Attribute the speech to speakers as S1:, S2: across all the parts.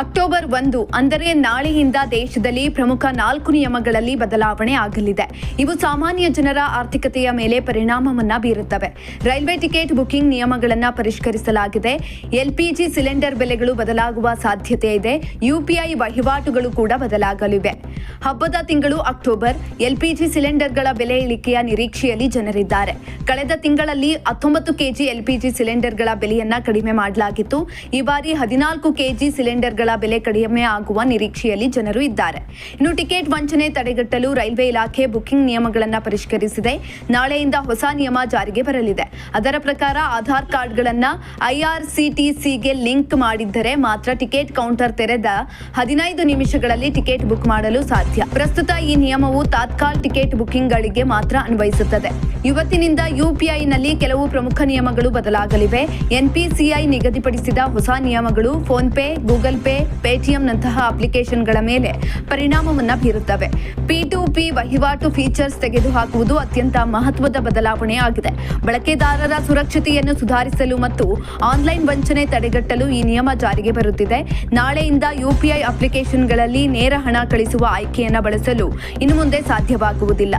S1: October ಒಂದು ಅಂದರೆ ನಾಳೆಯಿಂದ ದೇಶದಲ್ಲಿ ಪ್ರಮುಖ ನಾಲ್ಕು ನಿಯಮಗಳಲ್ಲಿ ಬದಲಾವಣೆ ಆಗಲಿದೆ. ಇವು ಸಾಮಾನ್ಯ ಜನರ ಆರ್ಥಿಕತೆಯ ಮೇಲೆ ಪರಿಣಾಮವನ್ನ ಬೀರುತ್ತವೆ. ರೈಲ್ವೆ ಟಿಕೆಟ್ ಬುಕಿಂಗ್ ನಿಯಮಗಳನ್ನು ಪರಿಷ್ಕರಿಸಲಾಗಿದೆ. ಎಲ್ಪಿಜಿ ಸಿಲಿಂಡರ್ ಬೆಲೆಗಳು ಬದಲಾಗುವ ಸಾಧ್ಯತೆ ಇದೆ. ಯುಪಿಐ ವಹಿವಾಟುಗಳು ಕೂಡ ಬದಲಾಗಲಿವೆ. ಹಬ್ಬದ ತಿಂಗಳು ಅಕ್ಟೋಬರ್, ಎಲ್ಪಿಜಿ ಸಿಲಿಂಡರ್ಗಳ ಬೆಲೆ ಇಳಿಕೆಯ ನಿರೀಕ್ಷೆಯಲ್ಲಿ ಜನರಿದ್ದಾರೆ. ಕಳೆದ ತಿಂಗಳಲ್ಲಿ ಹತ್ತೊಂಬತ್ತು ಕೆಜಿ ಎಲ್ಪಿಜಿ ಸಿಲಿಂಡರ್ಗಳ ಬೆಲೆಯನ್ನ ಕಡಿಮೆ ಮಾಡಲಾಗಿತ್ತು. ಈ ಬಾರಿ ಹದಿನಾಲ್ಕು ಕೆಜಿ ಸಿಲಿಂಡರ್ಗಳ ಬೆಲೆ ಕಡಿಮೆ ಆಗುವ ನಿರೀಕ್ಷೆಯಲ್ಲಿ ಜನರು ಇದ್ದಾರೆ. ಇನ್ನು ಟಿಕೆಟ್ ವಂಚನೆ ತಡೆಗಟ್ಟಲು ರೈಲ್ವೆ ಇಲಾಖೆ ಬುಕಿಂಗ್ ನಿಯಮಗಳನ್ನು ಪರಿಷ್ಕರಿಸಿದೆ. ನಾಳೆಯಿಂದ ಹೊಸ ನಿಯಮ ಜಾರಿಗೆ ಬರಲಿದೆ. ಅದರ ಪ್ರಕಾರ ಆಧಾರ್ ಕಾರ್ಡ್ಗಳನ್ನು ಐಆರ್ಸಿಟಿಸಿಗೆ ಲಿಂಕ್ ಮಾಡಿದ್ದರೆ ಮಾತ್ರ ಟಿಕೆಟ್ ಕೌಂಟರ್ ತೆರೆದ ಹದಿನೈದು ನಿಮಿಷಗಳಲ್ಲಿ ಟಿಕೆಟ್ ಬುಕ್ ಮಾಡಲು ಸಾಧ್ಯ. ಪ್ರಸ್ತುತ ಈ ನಿಯಮವು ತಾತ್ಕಾಲ್ ಟಿಕೆಟ್ ಬುಕಿಂಗ್ಗಳಿಗೆ ಮಾತ್ರ ಅನ್ವಯಿಸುತ್ತದೆ. ಇವತ್ತಿನಿಂದ ಯುಪಿಐನಲ್ಲಿ ಕೆಲವು ಪ್ರಮುಖ ನಿಯಮಗಳು ಬದಲಾಗಲಿವೆ. ಎನ್ಪಿಸಿಐ ನಿಗದಿಪಡಿಸಿದ ಹೊಸ ನಿಯಮಗಳು ಫೋನ್ ಪೇ ಗೂಗಲ್ ಪೇ ಪೇಟಿಎಂನಂತಹ ಅಪ್ಲಿಕೇಶನ್ಗಳ ಮೇಲೆ ಪರಿಣಾಮವನ್ನು ಬೀರುತ್ತವೆ. ಪಿ ಟು ಪಿ ವಹಿವಾಟು ಫೀಚರ್ಸ್ ತೆಗೆದುಹಾಕುವುದು ಅತ್ಯಂತ ಮಹತ್ವದ ಬದಲಾವಣೆ ಆಗಿದೆ. ಬಳಕೆದಾರರ ಸುರಕ್ಷತೆಯನ್ನು ಸುಧಾರಿಸಲು ಮತ್ತು ಆನ್ಲೈನ್ ವಂಚನೆ ತಡೆಗಟ್ಟಲು ಈ ನಿಯಮ ಜಾರಿಗೆ ಬರುತ್ತಿದೆ. ನಾಳೆಯಿಂದ ಯುಪಿಐ ಅಪ್ಲಿಕೇಶನ್ಗಳಲ್ಲಿ ನೇರ ಹಣ ಕಳಿಸುವ ಆಯ್ಕೆಯನ್ನು ಬಳಸಲು ಇನ್ನು ಮುಂದೆ ಸಾಧ್ಯವಾಗುವುದಿಲ್ಲ.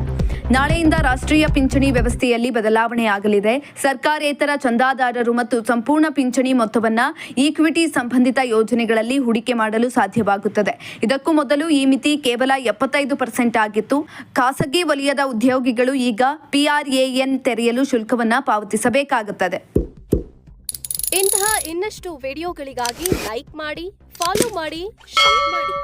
S1: ನಾಳೆಯಿಂದ ರಾಷ್ಟ್ರೀಯ ಪಿಂಚಣಿ ವ್ಯವಸ್ಥೆಯಲ್ಲಿ ಬದಲಾವಣೆ ಆಗಲಿದೆ ಸರ್ಕಾರೇತರ ಚಂದಾದಾರರು ಮತ್ತು ಸಂಪೂರ್ಣ ಪಿಂಚಣಿ ಮೊತ್ತವನ್ನು ಈಕ್ವಿಟಿ ಸಂಬಂಧಿತ ಯೋಜನೆಗಳಲ್ಲಿ ಹೂಡಿಕೆ ಮಾಡಲು ಸಾಧ್ಯವಾಗುತ್ತದೆ. ಇದಕ್ಕೂ ಮೊದಲು ಈ ಮಿತಿ ಕೇವಲ ಎಪ್ಪತ್ತೈದು ಪರ್ಸೆಂಟ್ ಆಗಿತ್ತು. ಖಾಸಗಿ ವಲಯದ ಉದ್ಯೋಗಿಗಳು ಈಗ ಪಿಆರ್ಎಎನ್ ತೆರೆಯಲು ಶುಲ್ಕವನ್ನು ಪಾವತಿಸಬೇಕಾಗುತ್ತದೆ.
S2: ಇಂತಹ ಇನ್ನಷ್ಟು ವಿಡಿಯೋಗಳಿಗಾಗಿ ಲೈಕ್ ಮಾಡಿ, ಫಾಲೋ ಮಾಡಿ, ಶೇರ್ ಮಾಡಿ.